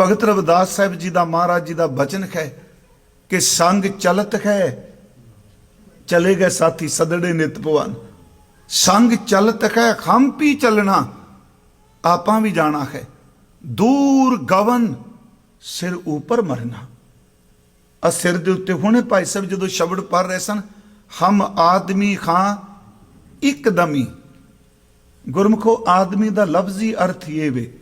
ਭਗਤ ਰਵਿਦਾਸ ਸਾਹਿਬ ਜੀ ਦਾ ਮਹਾਰਾਜ ਜੀ ਦਾ ਬਚਨ ਹੈ ਕਿ ਸੰਗ ਚਲਤ ਹੈ, ਚਲੇ ਗਏ ਸਾਥੀ ਸਦੜੇ ਨਿਤ ਭਵਨ। ਸੰਗ ਚਲਤ ਹੈ ਹਮ ਵੀ ਚੱਲਣਾ, ਆਪਾਂ ਵੀ ਜਾਣਾ ਹੈ। ਦੂਰ ਗਵਨ, ਸਿਰ ਉੱਪਰ ਮਰਨਾ। ਆ ਸਿਰ ਦੇ ਉੱਤੇ ਹੁਣੇ ਭਾਈ ਸਾਹਿਬ ਜਦੋਂ ਸ਼ਬਦ ਪੜ ਰਹੇ ਸਨ, ਹਮ ਆਦਮੀ ਖਾਂ ਇੱਕਦਮੀ ਗੁਰਮੁਖੋ, ਆਦਮੀ ਦਾ ਲਫ਼ਜ਼ੀ ਅਰਥ ਇਹ ਵੇ।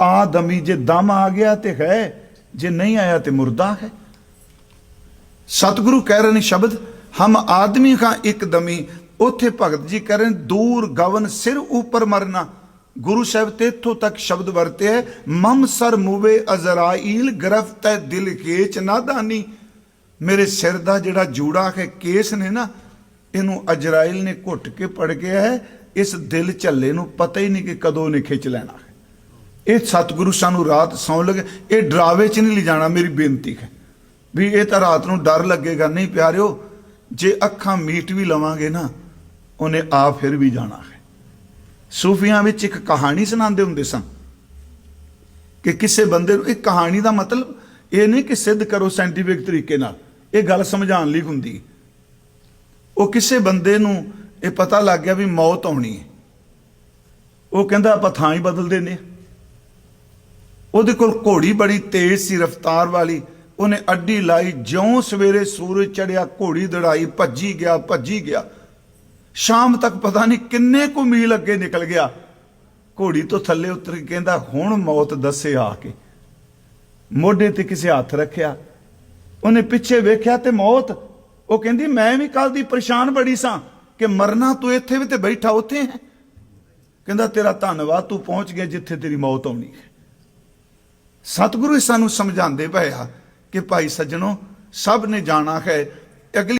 ਆਦਮੀ ਜੇ ਦਮ ਆ ਗਿਆ ਤੇ ਹੈ, ਜੇ ਨਹੀਂ ਆਇਆ ਤੇ ਮੁਰਦਾ ਹੈ। ਸਤਿਗੁਰੂ ਕਹਿ ਰਹੇ ਨੇ ਸ਼ਬਦ, ਹਮ ਆਦਮੀ ਖਾਂ ਇੱਕਦਮੀ ਉੱਥੇ ਭਗਤ ਜੀ ਕਹਿ ਰਹੇ ਦੂਰ ਗਵਨ ਸਿਰ ਉੱਪਰ ਮਰਨਾ। ਗੁਰੂ ਸਾਹਿਬ ਤੇ ਇੱਥੋਂ ਤੱਕ ਸ਼ਬਦ ਵਰਤੇ ਹੈ, ਮਮ ਸਰ ਮੂਵੇ ਅਜ਼ਰਾਈਲ, ਗ੍ਰਫਤ ਹੈ ਦਿਲ ਕੇਚ ਨਾਦਾਨੀ ਮੇਰੇ ਸਿਰ ਦਾ ਜਿਹੜਾ ਜੂੜਾ ਹੈ, ਕੇਸ ਨੇ ਨਾ, ਇਹਨੂੰ ਅਜਰਾਈਲ ਨੇ ਘੁੱਟ ਕੇ ਪੜ ਗਿਆ ਹੈ, ਇਸ ਦਿਲ ਝੱਲੇ ਨੂੰ ਪਤਾ ਹੀ ਨਹੀਂ ਕਿ ਕਦੋਂ ਨੇ ਖਿੱਚ ਲੈਣਾ ਇਹ ਸਤਿਗੁਰੂ ਸਾਨੂੰ ਰਾਤ ਸੌਣ ਲੱਗੇ। ਇਹ ਡਰਾਵੇ ਚ ਨਹੀਂ ਲਿਜਾਣਾ, ਮੇਰੀ ਬੇਨਤੀ ਹੈ। ਵੀ ਇਹ ਤਾਂ ਰਾਤ ਨੂੰ ਡਰ ਲੱਗੇਗਾ। ਨਹੀਂ ਪਿਆਰਿਓ, ਜੇ ਅੱਖਾਂ ਮੀਟ ਵੀ ਲਵਾਂਗੇ ਨਾ, ਉਹਨੇ ਆ ਫਿਰ ਵੀ ਜਾਣਾ ਹੈ। ਸੂਫੀਆਂ ਵਿੱਚ ਇੱਕ ਕਹਾਣੀ ਸੁਣਾਉਂਦੇ ਹੁੰਦੇ ਸਨ ਕਿ ਕਿਸੇ ਬੰਦੇ ਨੂੰ, ਇੱਕ ਕਹਾਣੀ ਦਾ ਮਤਲਬ ਇਹ ਨਹੀਂ ਕਿ ਸਿੱਧ ਕਰੋ ਸਾਇੰਟੀਫਿਕ ਤਰੀਕੇ ਨਾਲ। ਇਹ ਗੱਲ ਸਮਝਾਉਣ ਲਈ ਹੁੰਦੀ ਉਹ ਕਿਸੇ ਬੰਦੇ ਨੂੰ ਇਹ ਪਤਾ ਲੱਗ ਗਿਆ ਵੀ ਮੌਤ ਆਉਣੀ ਹੈ। ਉਹ ਕਹਿੰਦਾ ਆਪਾਂ ਥਾਂ ਹੀ ਬਦਲ ਦਿੰਦੇ ਹਾਂ ਉਹਦੇ ਕੋਲ ਘੋੜੀ ਬੜੀ ਤੇਜ਼ ਸੀ, ਰਫ਼ਤਾਰ ਵਾਲੀ। ਉਹਨੇ ਅੱਡੀ ਲਾਈ, ਜਿਉਂ ਸਵੇਰੇ ਸੂਰਜ ਚੜਿਆ, ਘੋੜੀ ਦੜਾਈ, ਭੱਜੀ ਗਿਆ ਭੱਜੀ ਗਿਆ। ਸ਼ਾਮ ਤੱਕ ਪਤਾ ਨਹੀਂ ਕਿੰਨੇ ਕੁ ਮੀਲ ਅੱਗੇ ਨਿਕਲ ਗਿਆ। ਘੋੜੀ ਤੋਂ ਥੱਲੇ ਉਤਰ ਕੇ ਕਹਿੰਦਾ, ਹੁਣ ਮੌਤ ਦੱਸੇ ਆ ਕੇ। ਮੋਢੇ ਤੇ ਕਿਸੇ ਹੱਥ ਰੱਖਿਆ। ਉਹਨੇ ਪਿੱਛੇ ਵੇਖਿਆ ਤੇ ਮੌਤ। ਉਹ ਕਹਿੰਦੀ, ਮੈਂ ਵੀ ਕੱਲ ਦੀ ਪਰੇਸ਼ਾਨ ਬੜੀ ਸਾਂ ਕਿ ਮਰਨਾ ਤੂੰ ਇੱਥੇ ਵੀ ਤੇ ਬੈਠਾ ਉੱਥੇ ਹੈ। ਕਹਿੰਦਾ, ਤੇਰਾ ਧੰਨਵਾਦ, ਤੂੰ ਪਹੁੰਚ ਗਿਆ ਜਿੱਥੇ ਤੇਰੀ ਮੌਤ ਆਉਣੀ ਹੈ। ਸਤਿਗੁਰੂ ਹੀ ਸਾਨੂੰ ਸਮਝਾਉਂਦੇ ਪਏ ਆ ਕਿ ਭਾਈ ਸੱਜਣੋ ਸਭ ਨੇ ਜਾਣਾ ਹੈ ਅਗਲੀ